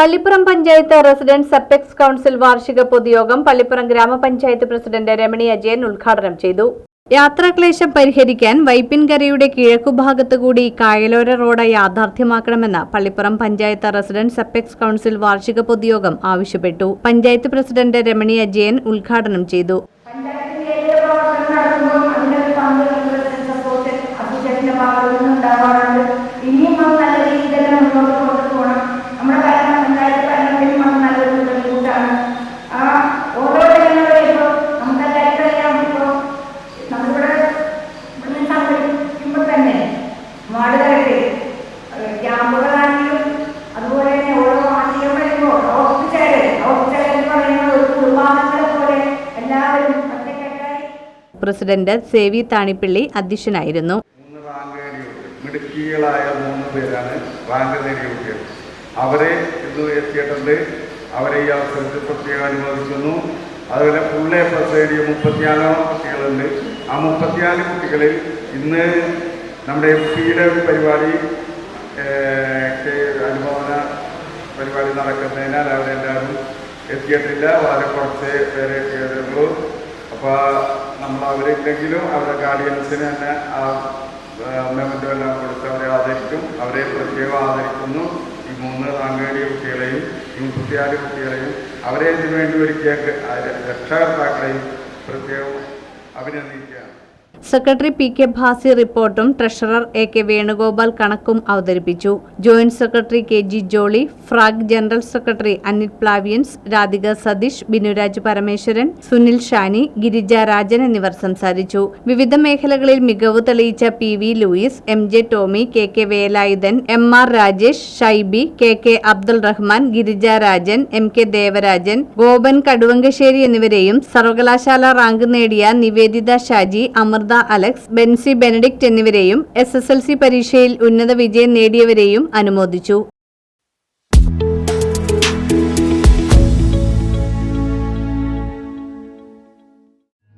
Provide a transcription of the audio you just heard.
Pallippuram panchayat resident apex council വാർഷിക പൊതുയോഗം പള്ളിപ്പുറം ഗ്രാമപഞ്ചായത്ത് പ്രസിഡന്റ് രമണി അജയൻ ഉദ്ഘാടനം ചെയ്തു. യാത്രാക്ലേശം പരിഹരിക്കാൻ വൈപ്പിൻകരയുടെ കിഴക്കുഭാഗത്തുകൂടി കായലോര road യാഥാർത്ഥ്യമാക്കണമെന്ന് Pallippuram panchayat resident apex council വാർഷിക പൊതുയോഗം ആവശ്യപ്പെട്ടു. പഞ്ചായത്ത് പ്രസിഡന്റ് രമണി അജയൻ ഉദ്ഘാടനം ചെയ്തു. പ്രസിഡന്റ് സേവി താണിപ്പിള്ളി അധ്യക്ഷനായിരുന്നു. മൂന്ന് പേരാണ് അവരെ ഇന്ന് എത്തിയിട്ടുണ്ട്. അവരെ ഈ അവസരത്തിൽ പ്രത്യേകം അനുമോദിക്കുന്നു. അതുപോലെ ഫുൾ എ പ്ലസ് കുട്ടികളുണ്ട്. ആ മുപ്പത്തിനാല് കുട്ടികളിൽ ഇന്ന് നമ്മുടെ എം പിയുടെ പരിപാടി അനുഭവന പരിപാടി നടക്കുന്നതിനാൽ അവരെല്ലാവരും എത്തിയിട്ടില്ല. വളരെ കുറച്ച് പേരെ എത്തിയിട്ടുള്ളൂ. അപ്പോൾ നമ്മൾ അവരില്ലെങ്കിലും അവരുടെ ഗാർഡിയൻസിന് തന്നെ ആ മെമ്മന്റോ എല്ലാം കൊടുത്ത് അവരെ ആദരിക്കും. അവരെ പ്രത്യേകം ആദരിക്കുന്നു. ഈ മൂന്ന് സാങ്കേതിക കുട്ടികളെയും ഈ മുപ്പത്തിയാറ് കുട്ടികളെയും അവരെ ഇതിനുവേണ്ടി ഒരുക്കിയ രക്ഷകർത്താക്കളെയും പ്രത്യേകം അഭിനന്ദിക്കുകയാണ്. സെക്രട്ടറി പി കെ ഭാസി റിപ്പോർട്ടും ട്രഷറർ എ കെ വേണുഗോപാൽ കണക്കും അവതരിപ്പിച്ചു. Joint secretary K G Jolly frog general secretary Anil പ്ലാവിയൻസ് രാധിക സതീഷ് ബിനുരാജ് പരമേശ്വരൻ സുനിൽ ഷാനി ഗിരിജ രാജൻ എന്നിവർ സംസാരിച്ചു. വിവിധ മേഖലകളിൽ മികവ് തെളിയിച്ച P V Louis M J Tommy K K Velayudhan M R Rajesh Shyby K K Abdul Rahman Girija Rajan M K Devarajan Gopan Kaduvankassery എന്നിവരെയും സർവകലാശാല rank നേടിയ നിവേദിത ഷാജി അമൃത അലക്സ് ബെൻസി ബെനഡിക്റ്റ് എന്നിവരെയും എസ് എസ് എൽ സി പരീക്ഷയിൽ ഉന്നത വിജയം നേടിയവരെയും അനുമോദിച്ചു.